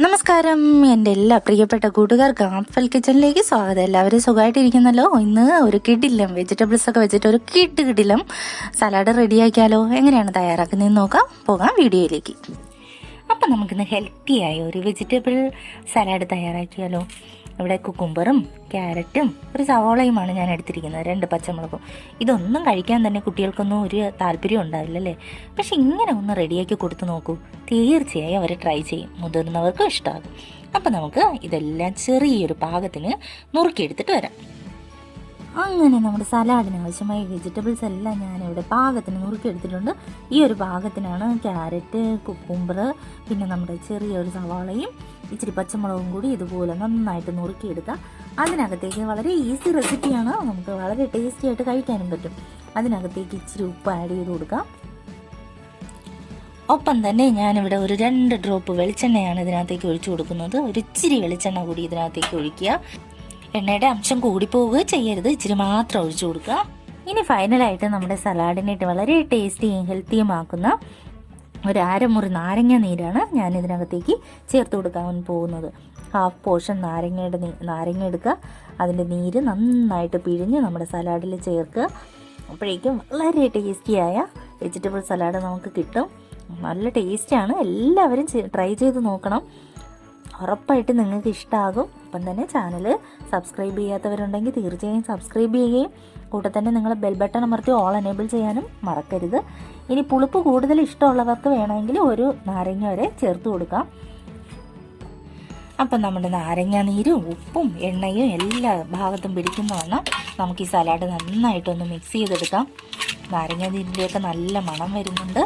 നമസ്കാരം. എന്റെ എല്ലാ പ്രിയപ്പെട്ട കൂട്ടുകാർക്ക് ആപ്പിൾ കിച്ചണിലേക്ക് സ്വാഗതം. എല്ലാവരും സുഖമായിട്ടിരിക്കുന്നല്ലോ? ഇന്ന് ഒരു കിടിലം വെജിറ്റബിൾസ് ഒക്കെ വെച്ചിട്ട് ഒരു കിട്ട് കിടിലം സലാഡ് റെഡിയാക്കിയാലോ? എങ്ങനെയാണ് തയ്യാറാക്കുന്നതെന്ന് നോക്കാം. പോകാം വീഡിയോയിലേക്ക്. അപ്പം നമുക്കിന്ന് ഹെൽത്തിയായ ഒരു വെജിറ്റബിൾ സലാഡ് തയ്യാറാക്കിയാലോ? ഇവിടെ കുക്കുംബറും ക്യാരറ്റും ഒരു സവോളയുമാണ് ഞാൻ എടുത്തിരിക്കുന്നത് രണ്ട് പച്ചമുളകും. ഇതൊന്നും കഴിക്കാൻ തന്നെ കുട്ടികൾക്കൊന്നും ഒരു താല്പര്യം ഉണ്ടാവില്ല അല്ലേ പക്ഷെ ഇങ്ങനെ ഒന്ന് റെഡിയാക്കി കൊടുത്തു നോക്കൂ. തീർച്ചയായും അവർ ട്രൈ ചെയ്യും. മുതിർന്നവർക്കും ഇഷ്ടമാകും അപ്പോൾ നമുക്ക് ഇതെല്ലാം ചെറിയൊരു പാകത്തിന് നുറുക്കിയെടുത്തിട്ട് വരാം. അങ്ങനെ നമ്മുടെ സലാഡിന് ആവശ്യമായ വെജിറ്റബിൾസ് എല്ലാം ഞാനിവിടെ പാകത്തിന് നുറുക്കിയെടുത്തിട്ടുണ്ട്. ഈ ഒരു പാകത്തിനാണ് ക്യാരറ്റ് കുക്കുംബർ പിന്നെ നമ്മുടെ ചെറിയൊരു സവാളയും ഇച്ചിരി പച്ചമുളകും കൂടി ഇതുപോലെ നന്നായിട്ട് നുറുക്കിയെടുക്കുക. അതിനകത്തേക്ക് വളരെ ഈസി റെസിപ്പിയാണ് നമുക്ക് വളരെ ടേസ്റ്റി ആയിട്ട് കഴിക്കാനും പറ്റും. അതിനകത്തേക്ക് ഇച്ചിരി ഉപ്പ് ആഡ് ചെയ്ത് കൊടുക്കാം. ഒപ്പം തന്നെ ഞാനിവിടെ ഒരു രണ്ട് ഡ്രോപ്പ് വെളിച്ചെണ്ണയാണ് ഇതിനകത്തേക്ക് ഒഴിച്ചു കൊടുക്കുന്നത്. ഒരു ഇച്ചിരി വെളിച്ചെണ്ണ കൂടി ഇതിനകത്തേക്ക് ഒഴിക്കുക. എണ്ണയുടെ അംശം കൂടിപ്പോവുക ചെയ്യരുത്. ഇച്ചിരി മാത്രം ഒഴിച്ചു കൊടുക്കുക. ഇനി ഫൈനലായിട്ട് നമ്മുടെ സലാഡിനായിട്ട് വളരെ ടേസ്റ്റിയും ഹെൽത്തിയുമാക്കുന്ന ഒരു അരമുറി നാരങ്ങ നീരാണ് ഞാൻ ഇതിനകത്തേക്ക് ചേർത്ത് കൊടുക്കാൻ പോകുന്നത്. ഹാഫ് പോർഷൻ നാരങ്ങയുടെ നാരങ്ങ എടുക്കുക. അതിന്റെ നീര് നന്നായിട്ട് പിഴിഞ്ഞ് നമ്മുടെ സലാഡിൽ ചേർക്കുക. അപ്പോഴേക്കും വളരെ ടേസ്റ്റിയായ വെജിറ്റബിൾ സലാഡ് നമുക്ക് കിട്ടും. നല്ല ടേസ്റ്റിയാണ് എല്ലാവരും ട്രൈ ചെയ്ത് നോക്കണം. ഉറപ്പായിട്ട് നിങ്ങൾക്ക് ഇഷ്ടമാകും അപ്പം തന്നെ ചാനൽ സബ്സ്ക്രൈബ് ചെയ്യാത്തവരുണ്ടെങ്കിൽ തീർച്ചയായും സബ്സ്ക്രൈബ് ചെയ്യുകയും കൂടെ തന്നെ നിങ്ങൾ ബെൽ ബട്ടൺ അമർത്തി ഓൾ എനേബിൾ ചെയ്യാനും മറക്കരുത്. ഇനി പുളിപ്പ് കൂടുതൽ ഇഷ്ടമുള്ളവർക്ക് വേണമെങ്കിൽ ഒരു നാരങ്ങ വരെ ചേർത്ത് കൊടുക്കാം. അപ്പം നമ്മുടെ നാരങ്ങ നീരും ഉപ്പും എണ്ണയും എല്ലാ ഭാഗത്തും പിടിക്കുന്നതാണ് നമുക്ക് ഈ സലാഡ് നന്നായിട്ടൊന്ന് മിക്സ് ചെയ്തെടുക്കാം. നാരങ്ങ നീരിന്റെയൊക്കെ നല്ല മണം വരുന്നുണ്ട്.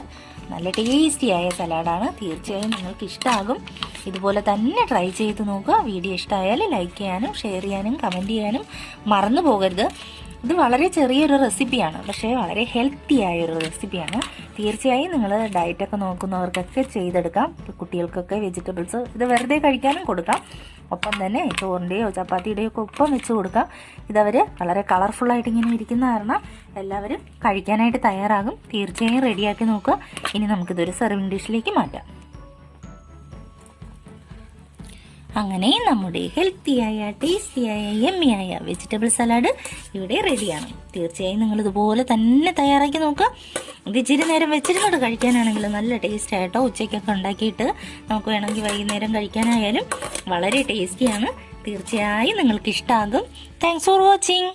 നല്ല ടേസ്റ്റിയായ സലാഡാണ് തീർച്ചയായും നിങ്ങൾക്ക് ഇഷ്ടമാകും ഇതുപോലെ തന്നെ ട്രൈ ചെയ്ത് നോക്കുക. വീഡിയോ ഇഷ്ടമായാൽ ലൈക്ക് ചെയ്യാനും ഷെയർ ചെയ്യാനും കമന്റ് ചെയ്യാനും മറന്നു പോകരുത്. ഇത് വളരെ ചെറിയൊരു റെസിപ്പിയാണ്. പക്ഷേ വളരെ ഹെൽത്തി ആയൊരു റെസിപ്പിയാണ്. തീർച്ചയായും നിങ്ങൾ ഡയറ്റൊക്കെ നോക്കുന്നവർക്കൊക്കെ ചെയ്തെടുക്കാം. കുട്ടികൾക്കൊക്കെ വെജിറ്റബിൾസ് ഇത് വെറുതെ കഴിക്കാനും കൊടുക്കാം. ഒപ്പം തന്നെ ചോറിന്റെയോ ചപ്പാത്തിയുടെയോ ഒക്കെ ഒപ്പം വെച്ച് കൊടുക്കാം. ഇതവർ വളരെ കളർഫുള്ളായിട്ട് ഇങ്ങനെ ഇരിക്കുന്ന കാരണം എല്ലാവരും കഴിക്കാനായിട്ട് തയ്യാറാകും. തീർച്ചയായും റെഡിയാക്കി നോക്കുക. ഇനി നമുക്കിതൊരു സെർവിങ് ഡിഷിലേക്ക് മാറ്റാം. അങ്ങനെ നമ്മുടെ ഹെൽത്തിയായ ടേസ്റ്റിയായ യമ്മിയായ വെജിറ്റബിൾ സലാഡ് ഇവിടെ റെഡിയാണ് തീർച്ചയായും നിങ്ങൾ ഇതുപോലെ തന്നെ തയ്യാറാക്കി നോക്കുക. ഇത് ഇച്ചിരി നേരം വെച്ചിരുന്നോട്ട് കഴിക്കാനാണെങ്കിൽ നല്ല ടേസ്റ്റായിട്ടോ ഉച്ചയ്ക്കൊക്കെ ഉണ്ടാക്കിയിട്ട് നമുക്ക് വേണമെങ്കിൽ വൈകുന്നേരം കഴിക്കാനായാലും വളരെ ടേസ്റ്റിയാണ് തീർച്ചയായും നിങ്ങൾക്ക് ഇഷ്ടമാകും താങ്ക്സ് ഫോർ വാച്ചിങ്